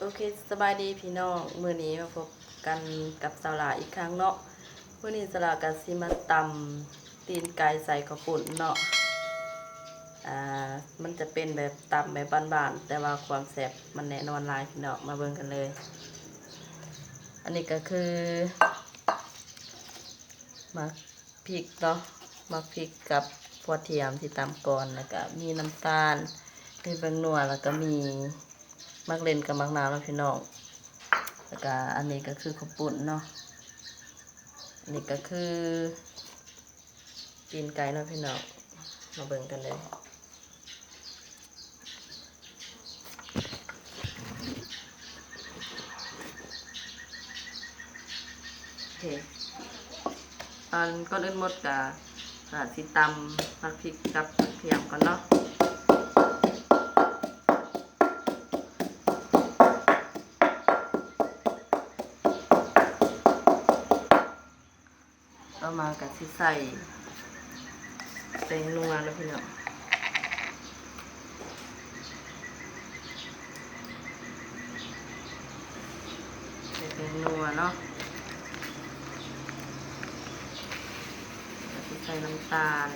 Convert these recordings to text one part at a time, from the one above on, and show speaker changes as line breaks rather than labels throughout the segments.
โอเคสบายดีพี่น้องมื้อนี้มาพบกันกับสลาอีกครั้งเนาะมื้อนี้สลากับสิมาตำตีนไก่ใส่ข้าวปุ่นเนาะอ่ามันจะเป็นแบบตำแบบบ้านๆแต่ว่าความแซ่บมันแน่นอนหลายพี่น้องมาเบิ่งกันเลย อันนี้ก็คือมักพริกเนาะมักพริกกับหัวเทียมที่ตำก่อนแล้วก็มีน้ำตาลมีแป้งนัวแล้วก็มี มักเล่นกับมักนาวแล้วพี่น้องแล้วก็อันนี้ก็คือขปุ่นเนาะอันนี้ก็คือตีนไก่เนาะพี่น้องมาเบิ่งกันเลยโอเคอันก็เล่นหมดกับสาสิตำผักพริกกับเทียมก่อนเนาะ มากับที่ใส่แตงนัวแล้วพี่น้องใส่แตงนัวเนาะแล้วที่ใส่น้ำตาล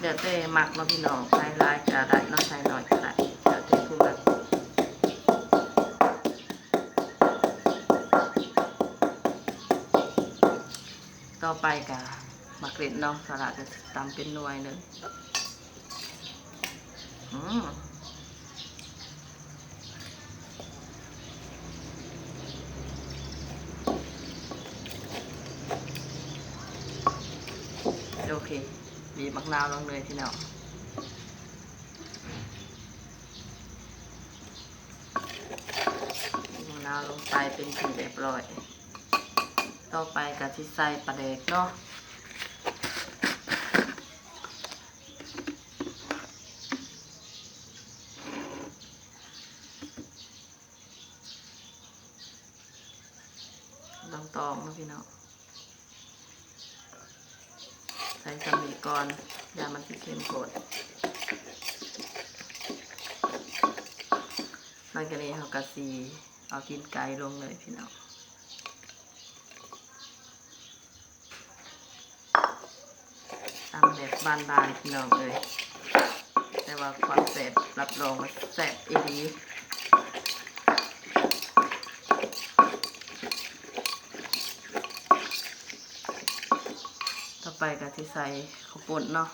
เดี๋ยวเต้หมักเนาะพี่น้องใส่ลายก็ได้เนาะใส่น้อยก็ได้เดี๋ยวเต้พูดแบบ ต่อไปกะมักเล็ดเนาะสลัดจะตำเป็นหน่วยเลยอืมโอเคบีบมะนาวลงเลยพี่น้องมะนาวลงไปเป็นทีเรียบร้อย ต่อไปกับที่ใส่ปลาแดกเนาะลองตองนะพี่เน้องใส่สามีก่อนอย่ามันสิเค็มกดหลังจากนี้เรากะสีเอาตีนไก่ลงเลยพี่เน้อง บานๆพี่น้องเลยแต่ว่าความแสบรับรองว่าแสบอีดีต่อไปก็ที่ใส่ข้าวปุ้นเนาะ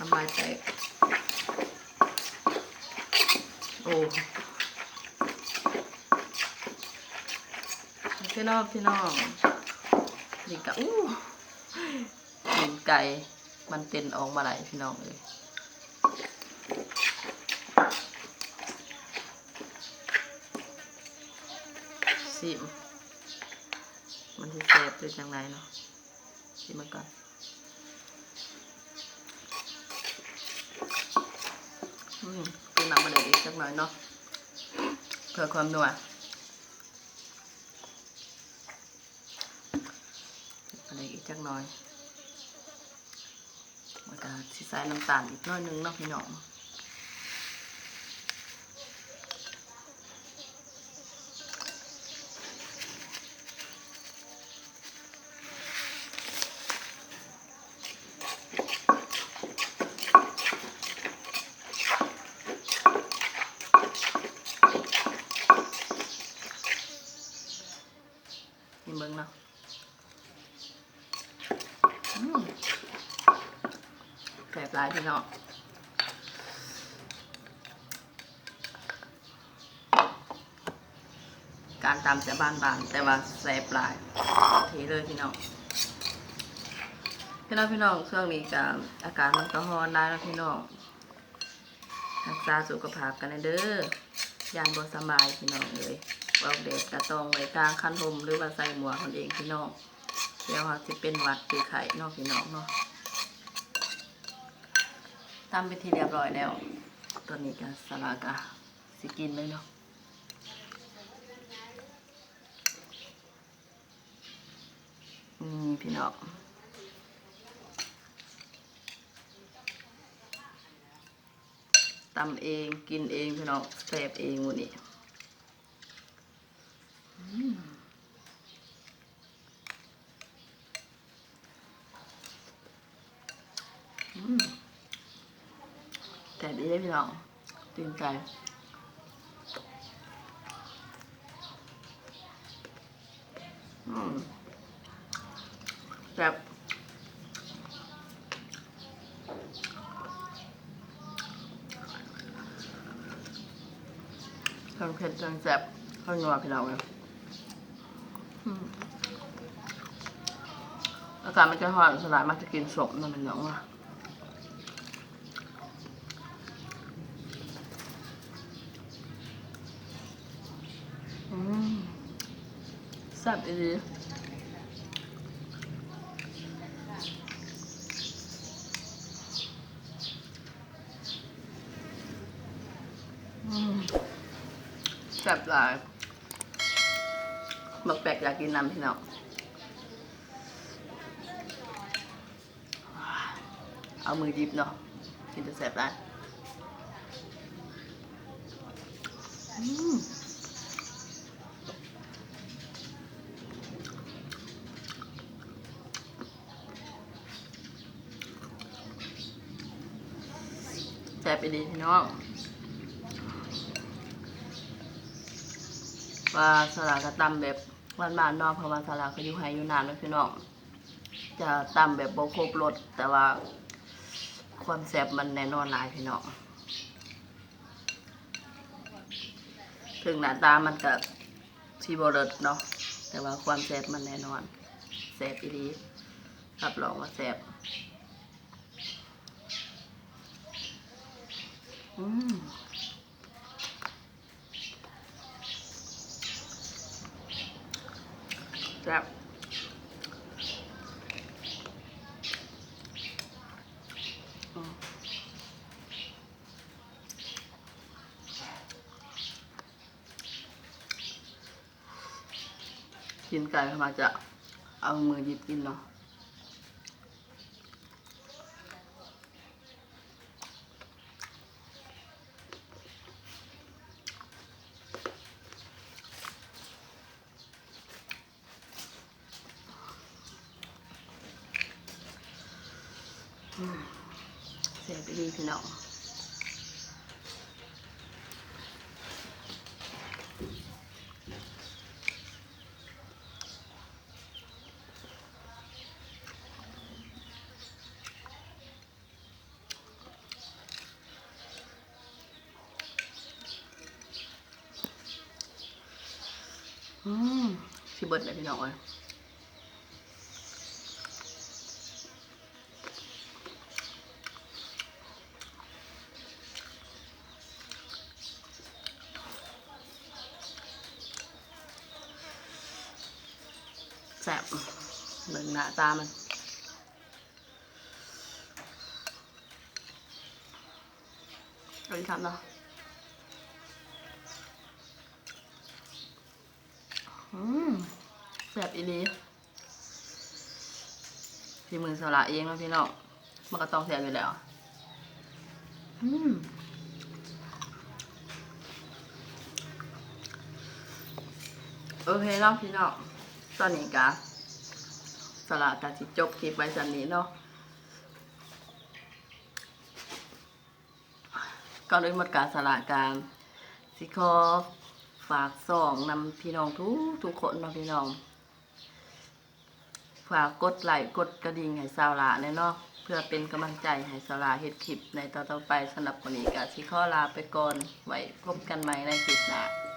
อืมายแตกโอ้พี่น้องพี่น้องนี่กะอู้กินไก่ มันเต้นออกมาไหลายพี่น้องเลยสิมมันจะแสบด้วยจังไรเนาะชิมมันก่อน อืมเป็นน้ำมันเลยอีกสักหน่อยเนาะเพื่อความนัวอะไรอีกจักหน่อยแล้วก็สิใส่น้ำตาลอีกน้อยนึงเนาะพี่น้องนี่เบิ่งเนาะอืมแสบหลาย พี่น้องการตำจะบานๆแต่ว่าแสบหลายทีเลยพี่น้องพี่น้องพี่น้องช่วงนี้กับอากาศมันก็ร้อนได้แล้วพี่น้องรักษาสุขภาพกันเด้อยานบสบายพี่น้องเลยเว่าเด็กกระตองไว้กลางคันหมหรือว่าใส่หมวกคนเองพี่น้องเดี๋ยวเขาจะเป็นหวัดคือไข่นอกพี่น้องเนาะ ทำไปทีเรียบร้อยแล้ว ตัวนี้กันสลากะสิกินไหมเนาะนี่พี่น้องตำเองกินเองพี่น้องแสบเองวันนี้อืม แซ่ดีเลยพี่น้องตื่นใจแบบทั้งเผ็ดทั้งแซ่บทั้งนัวพี่น้องเลยอากาศมันจะร้อนสลายมักจะกินสมนั่นเป็นน้องว่ะ แซ่บดีอืมแซ่บหลายบักแปลกอยากกินน้ำพี่น้องเอามือดิบเนาะกินจะแซ่บได้อืม แซ่บไปดีพี่น้องว่าสลากก็ตำแบบวันบานๆเนอกเพราะว่าสลากก็อยู่ไฮอยู่นานแล้วพี่น้องจะตำแบบโบครบรสแต่ว่าความแซ่บมันแน่นอนหลายพี่น้องถึงหน้าตามันก็ชีบรสเนาะแต่ว่าความแซ่บมันแน่นอนแซ่บอีดีรับรองว่าแซ่บอืม แซ่บอืมกินไก่เข้ามาจะเอามือหยิบกินเนาะ แซ่บดีพี่น้องอืมสิเบิดเลยพี่น้องเอ้ย แสบเบิ่งหน้าตามันเอาอีกคำเนาะอืมแสบอีหลีที่มือสละเองเนาะพี่น้องมันก็ต้องแสบอยู่แล้ว อืมโอเคเนาะพี่น้อง ตอนนี้กะสละกะสิจบคลิปไว้สันนี้เนาะก่อนอื่นหมดการสละการสิขอฝากส่องนำพี่น้องทุกทุกคนเนาะพี่น้อง ฝากกดไลค์กดกระดิ่งให้สาวลาแน่เนาะเพื่อเป็นกำลังใจให้สาวลาเฮ็ดคลิปในตอนต่อไปสำหรับวันนี้กะสิขอลาไปก่อนไว้พบกันใหม่ในคลิปหน้า